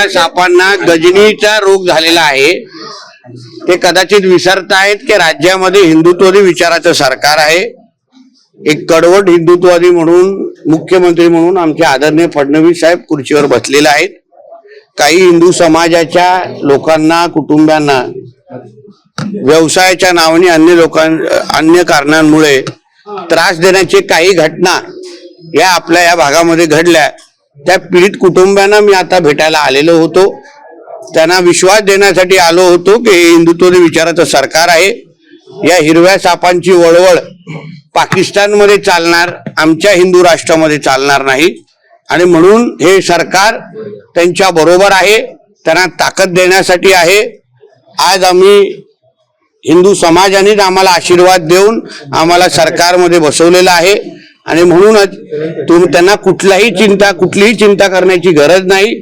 सापांना गजनीचा रोग झालेला आहे. ते कदाचित विसरतायत की राज्यामध्ये हिंदुत्ववादी विचाराचं सरकार आहे. एक कडवट हिंदुत्ववादी म्हणून मुख्यमंत्री म्हणून आमचे आदरणीय फडणवीस साहेब खुर्चीवर बसलेले आहेत. काही हिंदू समाजाच्या लोकांना कुटुंबियांना व्यवसायाच्या नावाने अन्य लोकां अन्य कारणांमुळे त्रास देण्याची काही घटना या आपल्या या भागामध्ये घडल्या. त्या पीडित कुटुंबियांना मी आता भेटायला आलेलो होतो. त्यांना विश्वास देण्यासाठी आलो होतो की हे हिंदुत्व विचाराचं सरकार आहे. या हिरव्या सापांची वळवळ पाकिस्तानमध्ये चालणार आमच्या हिंदू राष्ट्रामध्ये चालणार नाही. आणि म्हणून हे सरकार त्यांच्या बरोबर आहे त्यांना ताकद देण्यासाठी आहे. आज आम्ही हिंदू समाजानेच आम्हाला आशीर्वाद देऊन आम्हाला सरकारमध्ये बसवलेलं आहे. आणि म्हणूनच तुम्ही त्यांना कुठल्याही चिंता कुठलीही चिंता करण्याची गरज नाही.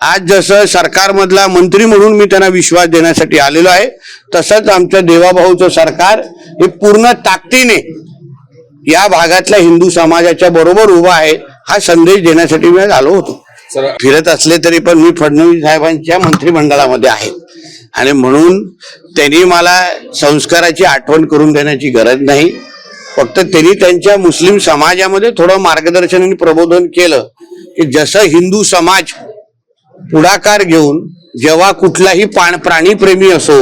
आज जसं सरकारमधला मंत्री म्हणून मी त्यांना विश्वास देण्यासाठी आलेलो आहे तसंच आमचं देवाभाऊचं सरकार हे पूर्ण ताकदीने या भागातल्या हिंदू समाजाच्या बरोबर उभा आहे हा संदेश देण्यासाठी मी आलो होतो. फिरत असले तरी पण मी फडणवीस साहेबांच्या मंत्रिमंडळामध्ये आहे. आणि म्हणून त्यांनी मला संस्काराची आठवण करून देण्याची गरज नाही. फक्त त्यांनी त्यांच्या मुस्लिम समाजामध्ये थोडं मार्गदर्शन आणि प्रबोधन केलं की जसं हिंदू समाज पुढाकार घेऊन जेव्हा कुठलाही पाण प्राणीप्रेमी असो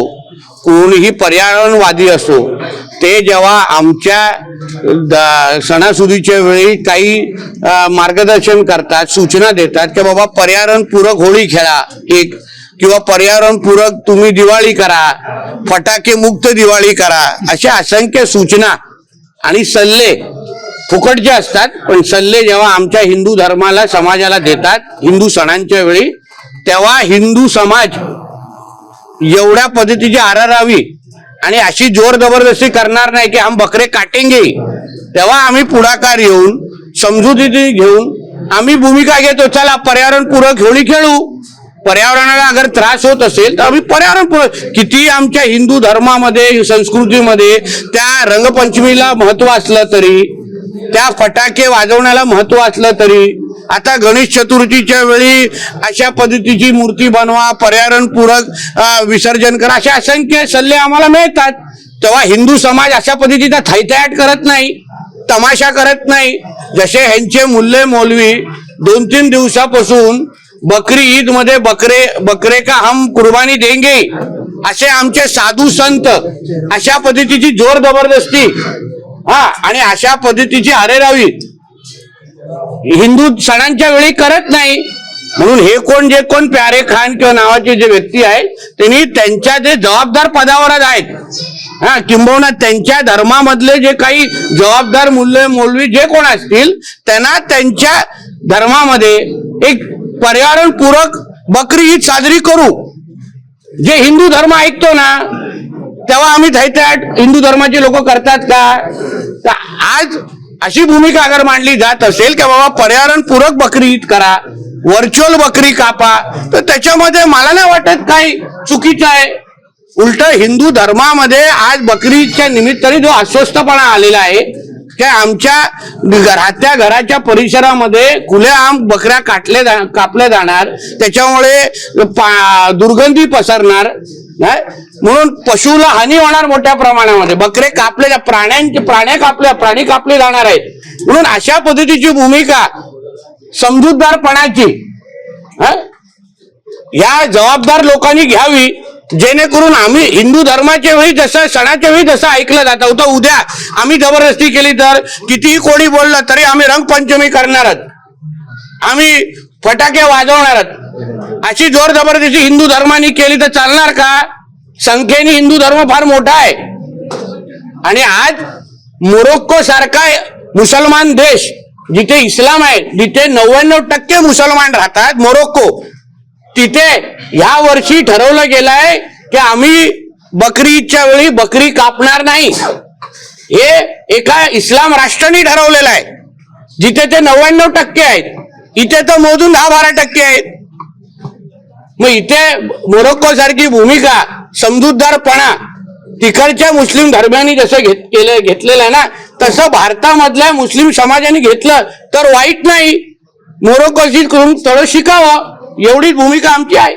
कोणीही पर्यावरणवादी असो ते जेव्हा आमच्या सणासुदीच्या वेळी काही मार्गदर्शन करतात सूचना देतात की बाबा पर्यावरणपूरक होळी खेळा एक किंवा पर्यावरणपूरक तुम्ही दिवाळी करा फटाके मुक्त दिवाळी करा अशा असंख्य सूचना आणि सल्ले फुकटचे असतात पण सल्ले जेव्हा आमच्या हिंदू धर्माला समाजाला देतात हिंदू सणांच्या वेळी तेव्हा हिंदू समाज एवढ्या पद्धतीची आरारावी आणि अशी जोर जबरदस्ती करणार नाही की आम बकरे काटेंगे. तेव्हा आम्ही पुढाकार येऊन समजुती घेऊन आम्ही भूमिका घेतो चला पर्यावरणपूरक होळी खेळू. पर्यावरणाला अगर त्रास होत असेल तर आम्ही पर्यावरण किती आमच्या हिंदू धर्मामध्ये संस्कृतीमध्ये त्या रंगपंचमीला महत्त्व असलं तरी त्या फटाके वाजवण्याला महत्त्व असलं तरी आता गणेश चतुर्थीच्या वेळी अशा पद्धतीची मूर्ती बनवा पर्यावरणपूरक विसर्जन करा असे असंख्य सल्ले आम्हाला मिळतात. तेव्हा हिंदू समाज अशा पद्धतीचा थैथयाट करत नाही तमाशा करत नाही. जसे ह्यांचे मुल्ले मौलवी दोन तीन दिवसापासून बकरी ईदमध्ये बकरे बकरे का हम कुर्बानी देंगे? असे आमचे साधू संत अशा पद्धतीची जोर जबरदस्ती. हा आणि अशा पद्धतीची अरेरावी हिंदू सणांच्या वेळी करत नाही. म्हणून हे कोण जे कोण प्यारे खान किंवा नावाचे जे व्यक्ती आहेत त्यांनी त्यांच्या जे जबाबदार पदावरच आहेत. हा किंबहुना त्यांच्या धर्मामधले जे काही जबाबदार मूल्य मौलवी जे कोण असतील त्यांना त्यांच्या धर्मामध्ये एक पर्यावरणपूरक बकरी ईद साजरी करू. जे हिंदू धर्म ऐकतो ना तेव्हा आम्ही थैथयाट हिंदू धर्माचे लोक करतात का? तर आज अशी भूमिका अगर मांडली जात असेल की बाबा पर्यावरणपूरक बकरी ईद करा व्हर्च्युअल बकरी कापा तर त्याच्यामध्ये मला नाही वाटत काही चुकीचं आहे. उलट हिंदू धर्मामध्ये आज बकरी ईदच्या निमित्ताने जो अस्वस्थपणा आलेला आहे की आमच्या राहत्या घराच्या परिसरामध्ये खुलेआम बकऱ्या काटले जा- कापल्या जाणार. त्याच्यामुळे पा- दुर्गंधी पसरणार. म्हणून पशुला हानी होणार मोठ्या प्रमाणामध्ये. बकरे कापले प्राण्यांचे प्राण्या कापल्या प्राणी कापले जाणार आहेत. म्हणून अशा पद्धतीची भूमिका समजूतदारपणाची या जबाबदार लोकांनी घ्यावी. जेणेकरून आम्ही हिंदू धर्माच्या वेळी जसं सणाच्या वेळी जसं ऐकलं जातं. होतं उद्या आम्ही जबरदस्ती केली तर कितीही कोणी बोललं तरी आम्ही रंगपंचमी करणारच आम्ही फटाके वाजवणारच अशी जोर जबरदस्ती हिंदू धर्माने केली तर चालणार का? संख्येने हिंदू धर्म फार मोठा आहे. आणि आज मोरोक्को सारखा मुसलमान देश जिथे इस्लाम आहे जिथे नव्याण्णव टक्के मुसलमान राहतात मोरोक्को तिथे ह्या वर्षी ठरवलं गेलंय की आम्ही बकरीच्या वेळी बकरी कापणार नाही. हे एका इस्लाम राष्ट्राने ठरवलेलं आहे. जिथे ते नव्याण्णव टक्के आहेत इथे तर मोजून दहा बारा टक्के आहेत. मग इथे मोरोक्को सारखी भूमिका समजूतदारपणा तिकडच्या मुस्लिम धर्मियांनी जसं घेत केलं घेतलेलं आहे ना तसं भारतामधल्या मुस्लिम समाजाने घेतलं तर वाईट नाही. मोरोक्कोशी करून थोडं शिकावं. एवढीच भूमिका आमची आहे.